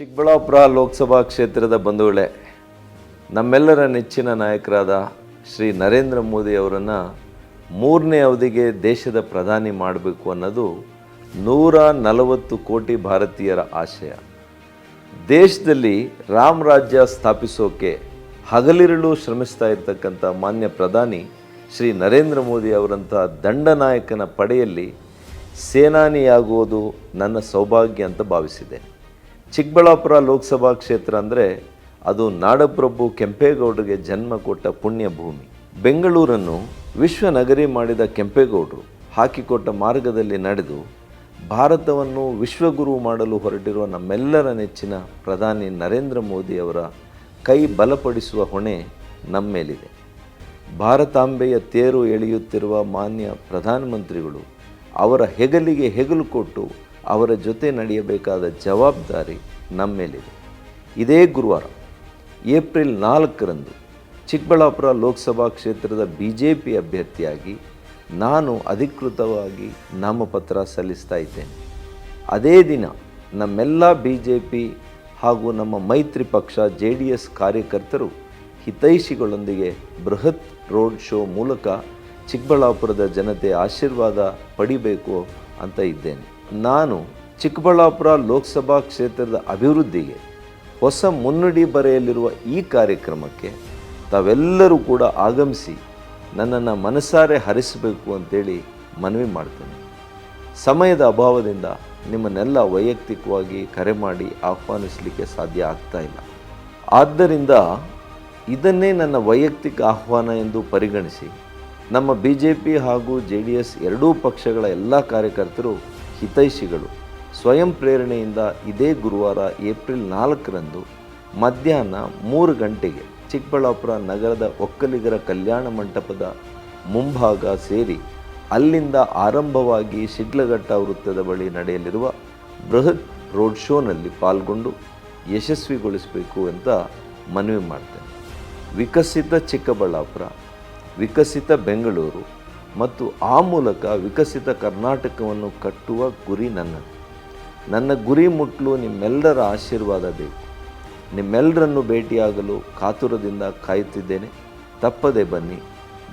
ಚಿಕ್ಕಬಳ್ಳಾಪುರ ಲೋಕಸಭಾ ಕ್ಷೇತ್ರದ ಬಂಧುಗಳೇ, ನಮ್ಮೆಲ್ಲರ ನೆಚ್ಚಿನ ನಾಯಕರಾದ ಶ್ರೀ ನರೇಂದ್ರ ಮೋದಿ ಅವರನ್ನು ಮೂರನೇ ಅವಧಿಗೆ ದೇಶದ ಪ್ರಧಾನಿ ಮಾಡಬೇಕು ಅನ್ನೋದು ನೂರ ನಲವತ್ತು ಕೋಟಿ ಭಾರತೀಯರ ಆಶಯ. ದೇಶದಲ್ಲಿ ರಾಮ್ ರಾಜ್ಯ ಸ್ಥಾಪಿಸೋಕೆ ಹಗಲಿರುಳು ಶ್ರಮಿಸ್ತಾ ಇರ್ತಕ್ಕಂಥ ಮಾನ್ಯ ಪ್ರಧಾನಿ ಶ್ರೀ ನರೇಂದ್ರ ಮೋದಿ ಅವರಂಥ ದಂಡನಾಯಕನ ಪಡೆಯಲ್ಲಿ ಸೇನಾನಿಯಾಗುವುದು ನನ್ನ ಸೌಭಾಗ್ಯ ಅಂತ ಭಾವಿಸಿದೆ. ಚಿಕ್ಕಬಳ್ಳಾಪುರ ಲೋಕಸಭಾ ಕ್ಷೇತ್ರ ಅಂದರೆ ಅದು ನಾಡಪ್ರಭು ಕೆಂಪೇಗೌಡರಿಗೆ ಜನ್ಮ ಕೊಟ್ಟ ಪುಣ್ಯ ಭೂಮಿ. ಬೆಂಗಳೂರನ್ನು ವಿಶ್ವ ನಗರಿ ಮಾಡಿದ ಕೆಂಪೇಗೌಡರು ಹಾಕಿಕೊಟ್ಟ ಮಾರ್ಗದಲ್ಲಿ ನಡೆದು ಭಾರತವನ್ನು ವಿಶ್ವಗುರು ಮಾಡಲು ಹೊರಟಿರುವ ನಮ್ಮೆಲ್ಲರ ನೆಚ್ಚಿನ ಪ್ರಧಾನಿ ನರೇಂದ್ರ ಮೋದಿ ಅವರ ಕೈ ಬಲಪಡಿಸುವ ಹೊಣೆ ನಮ್ಮೇಲಿದೆ. ಭಾರತಾಂಬೆಯ ತೇರು ಎಳೆಯುತ್ತಿರುವ ಮಾನ್ಯ ಪ್ರಧಾನಮಂತ್ರಿಗಳು ಅವರ ಹೆಗಲಿಗೆ ಹೆಗಲು ಕೊಟ್ಟು ಅವರ ಜೊತೆ ನಡೆಯಬೇಕಾದ ಜವಾಬ್ದಾರಿ ನಮ್ಮ ಮೇಲಿದೆ. ಇದೇ ಗುರುವಾರ, ಏಪ್ರಿಲ್ ನಾಲ್ಕರಂದು ಚಿಕ್ಕಬಳ್ಳಾಪುರ ಲೋಕಸಭಾ ಕ್ಷೇತ್ರದ ಬಿ ಜೆ ಪಿ ಅಭ್ಯರ್ಥಿಯಾಗಿ ನಾನು ಅಧಿಕೃತವಾಗಿ ನಾಮಪತ್ರ ಸಲ್ಲಿಸ್ತಾ ಇದ್ದೇನೆ. ಅದೇ ದಿನ ನಮ್ಮೆಲ್ಲ ಬಿ ಜೆ ಪಿ ಹಾಗೂ ನಮ್ಮ ಮೈತ್ರಿ ಪಕ್ಷ ಜೆ ಡಿ ಎಸ್ ಕಾರ್ಯಕರ್ತರು ಹಿತೈಷಿಗಳೊಂದಿಗೆ ಬೃಹತ್ ರೋಡ್ ಶೋ ಮೂಲಕ ಚಿಕ್ಕಬಳ್ಳಾಪುರದ ಜನತೆ ಆಶೀರ್ವಾದ ಪಡಿಬೇಕು ಅಂತ ಇದ್ದೇನೆ. ನಾನು ಚಿಕ್ಕಬಳ್ಳಾಪುರ ಲೋಕಸಭಾ ಕ್ಷೇತ್ರದ ಅಭಿವೃದ್ಧಿಗೆ ಹೊಸ ಮುನ್ನುಡಿ ಬರೆಯಲಿರುವ ಈ ಕಾರ್ಯಕ್ರಮಕ್ಕೆ ತಾವೆಲ್ಲರೂ ಕೂಡ ಆಗಮಿಸಿ ನನ್ನನ್ನು ಮನಸಾರೆ ಹರಿಸಬೇಕು ಅಂತೇಳಿ ಮನವಿ ಮಾಡ್ತೇನೆ. ಸಮಯದ ಅಭಾವದಿಂದ ನಿಮ್ಮನ್ನೆಲ್ಲ ವೈಯಕ್ತಿಕವಾಗಿ ಕರೆ ಮಾಡಿ ಆಹ್ವಾನಿಸಲಿಕ್ಕೆ ಸಾಧ್ಯ ಆಗ್ತಾ ಇಲ್ಲ. ಆದ್ದರಿಂದ ಇದನ್ನೇ ನನ್ನ ವೈಯಕ್ತಿಕ ಆಹ್ವಾನ ಎಂದು ಪರಿಗಣಿಸಿ ನಮ್ಮ ಬಿ ಜೆ ಪಿ ಹಾಗೂ ಜೆ ಡಿ ಎಸ್ ಎರಡೂ ಪಕ್ಷಗಳ ಎಲ್ಲ ಕಾರ್ಯಕರ್ತರು ಹಿತೈಷಿಗಳು. ಸ್ವಯಂ ಪ್ರೇರಣೆಯಿಂದ ಇದೇ ಗುರುವಾರ ಏಪ್ರಿಲ್ ನಾಲ್ಕರಂದು ಮಧ್ಯಾಹ್ನ ಮೂರು ಗಂಟೆಗೆ ಚಿಕ್ಕಬಳ್ಳಾಪುರ ನಗರದ ಒಕ್ಕಲಿಗರ ಕಲ್ಯಾಣ ಮಂಟಪದ ಮುಂಭಾಗ ಸೇರಿ ಅಲ್ಲಿಂದ ಆರಂಭವಾಗಿ ಶಿಡ್ಲಘಟ್ಟ ವೃತ್ತದ ಬಳಿ ನಡೆಯಲಿರುವ ಬೃಹತ್ ರೋಡ್ ಶೋನಲ್ಲಿ ಪಾಲ್ಗೊಂಡು ಯಶಸ್ವಿಗೊಳಿಸಬೇಕು ಅಂತ ಮನವಿ ಮಾಡ್ತೇನೆ. ವಿಕಸಿತ ಚಿಕ್ಕಬಳ್ಳಾಪುರ, ವಿಕಸಿತ ಬೆಂಗಳೂರು ಮತ್ತು ಆ ಮೂಲಕ ವಿಕಸಿತ ಕರ್ನಾಟಕವನ್ನು ಕಟ್ಟುವ ಗುರಿ ನನ್ನದು ನನ್ನ ಗುರಿ ಮುಟ್ಟಲು ನಿಮ್ಮೆಲ್ಲರ ಆಶೀರ್ವಾದ ಬೇಕು. ನಿಮ್ಮೆಲ್ಲರನ್ನು ಭೇಟಿಯಾಗಲು ಕಾತುರದಿಂದ ಕಾಯುತ್ತಿದ್ದೇನೆ. ತಪ್ಪದೆ ಬನ್ನಿ.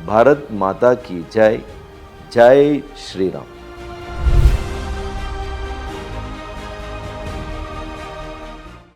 ಭಾರತ್ ಮಾತಾ ಕಿ ಜೈ. ಜೈ ಶ್ರೀರಾಮ್.